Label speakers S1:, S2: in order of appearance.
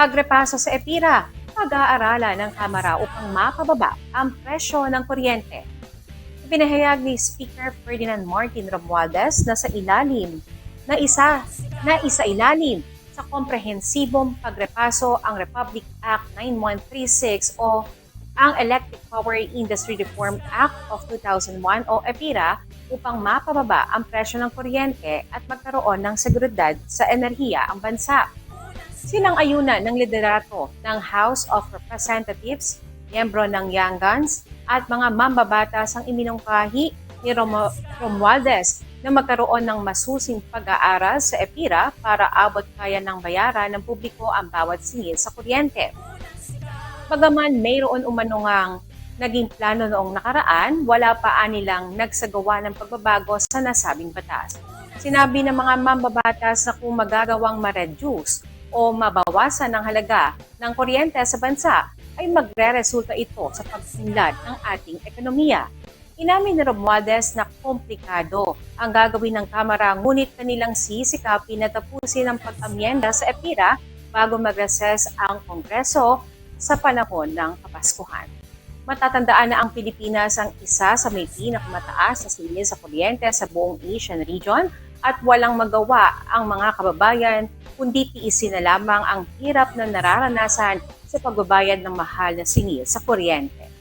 S1: Pagrepaso sa EPIRA, pag-aaralan ng Kamara upang mapababa ang presyo ng kuryente. Pinahayag ni Speaker Ferdinand Martin Romualdez na sa ilalim na isa na isa ilalim sa komprehensibong pagrepaso ang Republic Act 9136 o ang Electric Power Industry Reform Act of 2001 o EPIRA upang mapababa ang presyo ng kuryente at magkaroon ng seguridad sa enerhiya ang bansa. Silang ayuna ng liderato ng House of Representatives, miyembro ng Young Guns at mga mambabatas ang iminungkahi ni Romo- Romualdez na magkaroon ng masusing pag-aaral sa EPIRA para abot kaya ng bayaran ng publiko ang bawat singil sa kuryente. Bagaman mayroon umano naging plano noong nakaraan, wala pa nilang nagsagawa ng pagbabago sa nasabing batas. Sinabi ng mga mambabatas na kung magagawang ma-reduce o mabawasan ang halaga ng kuryente sa bansa, ay magre-resulta ito sa pagsinlad ng ating ekonomiya. Inamin ni Romualdez na komplikado ang gagawin ng Kamara ngunit kanilang sisikapin na tapusin ang pag-amyenda sa EPIRA bago mag-recess ang Kongreso sa panahon ng Kapaskuhan. Matatandaan na ang Pilipinas ang isa sa may pinakamataas na singil sa kuryente sa buong Asian region at walang magawa ang mga kababayan kundi tiisin na lamang ang hirap na nararanasan sa pagbabayad ng mahal na singil sa kuryente.